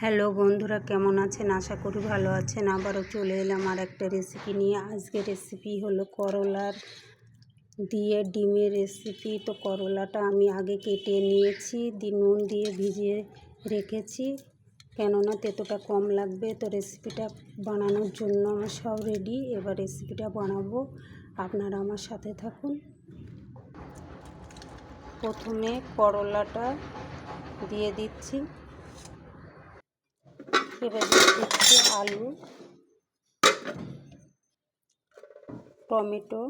Hello বন্ধুরা, কেমন আছেন? আশা করি ভালো আছেন। আবারও চলে এলাম আর একটা রেসিপি নিয়ে। আজকে রেসিপি হলো করলার দিয়ে ডিমের রেসিপি তো করলাটা আমি আগে কেটে নিয়েছি দিয়ে নুন দিয়ে ভিজিয়ে রেখেছি। কেননা তেতোটা কম লাগবে, তো রেসিপিটা বানানোর জন্য আমার সব রেডি এবার রেসিপিটা বানাবো। আপনারা আমার সাথে থাকুন। প্রথমে করলাটা দিয়ে দিচ্ছি। এবার দিচ্ছি আলু, টমেটো,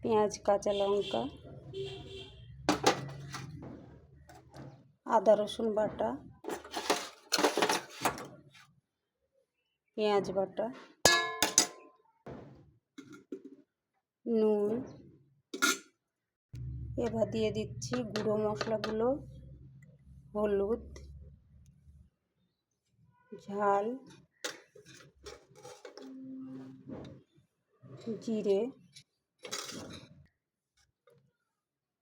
পেঁয়াজ, কাঁচা লঙ্কা, আদা, রসুন বাটা, পেঁয়াজ বাটা, নুন। এবার দিয়ে দিচ্ছি গুঁড়ো মশলাগুলো, হলুদ ঝাল, জিরে,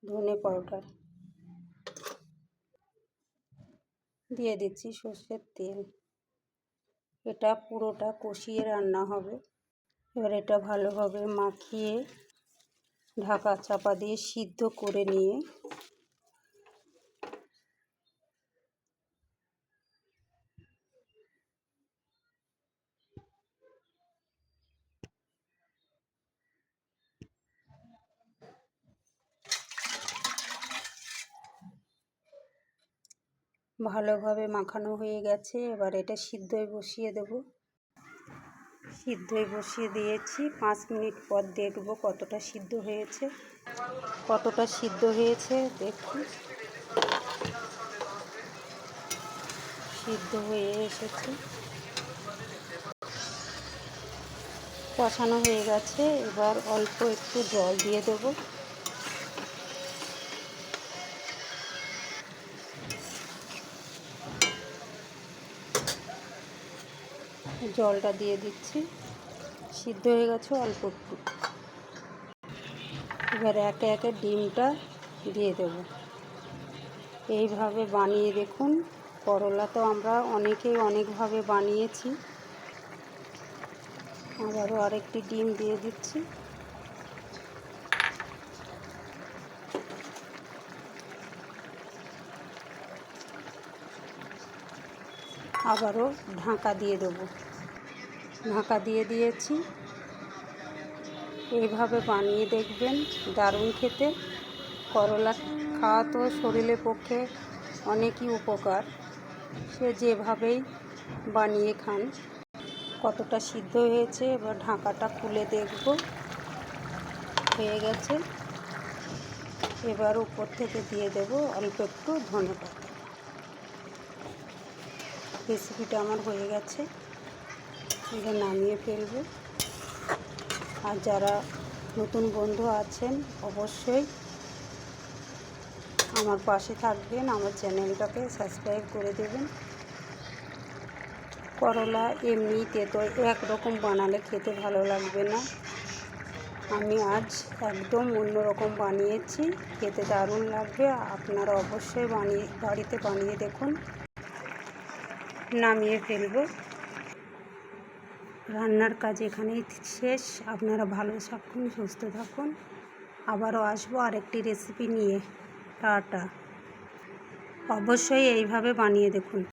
ধনে পাউডার। দিয়ে দিচ্ছি সর্ষের তেল। এটা পুরোটা কষিয়ে রান্না হবে। এবার এটা ভালোভাবে মাখিয়ে ঢাকা চাপা দিয়ে সিদ্ধ করে নিয়ে ভালোভাবে মাখানো হয়ে গেছে। এবার এটা সিদ্ধই বসিয়ে দেব। সিদ্ধই বসিয়ে দিয়েছি। পাঁচ মিনিট পর দেখব কতটা সিদ্ধ হয়েছে। কতটা সিদ্ধ হয়েছে দেখুন সিদ্ধ হয়ে এসেছে। কষানো হয়ে গেছে। এবার অল্প একটু জল দিয়ে দেবো। জলটা দিয়ে দিচ্ছি। সিদ্ধ হয়ে গেছে অল্প একটু। এবার একে একে ডিমটা দিয়ে দেব। এইভাবে বানিয়ে দেখুন। করলা তো আমরা অনেকেই অনেকভাবে বানিয়েছি। আবারও আরেকটি ডিম দিয়ে দিচ্ছি। আবারও ঢাকা দিয়ে দেবো। ঢাকা দিয়ে দিয়েছি। এইভাবে বানিয়ে দেখবেন দারুণ খেতে। করলা খাওয়া তো শরীরের পক্ষে অনেকই উপকার। সে যেভাবেই বানিয়ে খান, কতটা সিদ্ধ হয়েছে, এবার ঢাকাটা খুলে দেখব। হয়ে গেছে। এবার উপর থেকে দিয়ে দেব অল্প একটু ধনে পাতা রেসিপিটা আমার হয়ে গেছে। এটা নামিয়ে ফেলব। আর যারা নতুন বন্ধু আছেন, অবশ্যই আমার পাশে থাকবেন, আমার চ্যানেলটাকে সাবস্ক্রাইব করে দেবেন। করলা এমনিতে তো একরকম বানালে খেতে ভালো লাগবে না। আমি আজ একদম অন্যরকম বানিয়েছি, খেতে দারুণ লাগবে, আপনারা অবশ্যই বানিয়ে, বাড়িতে বানিয়ে দেখুন। নামিয়ে ফেলব। রান্নার কাজ এখানেই শেষ। আপনারা ভালো থাকুন, সুস্থ থাকুন। আবারও আসব আরেকটি রেসিপি নিয়ে। টাটা। অবশ্যই এইভাবে বানিয়ে দেখুন।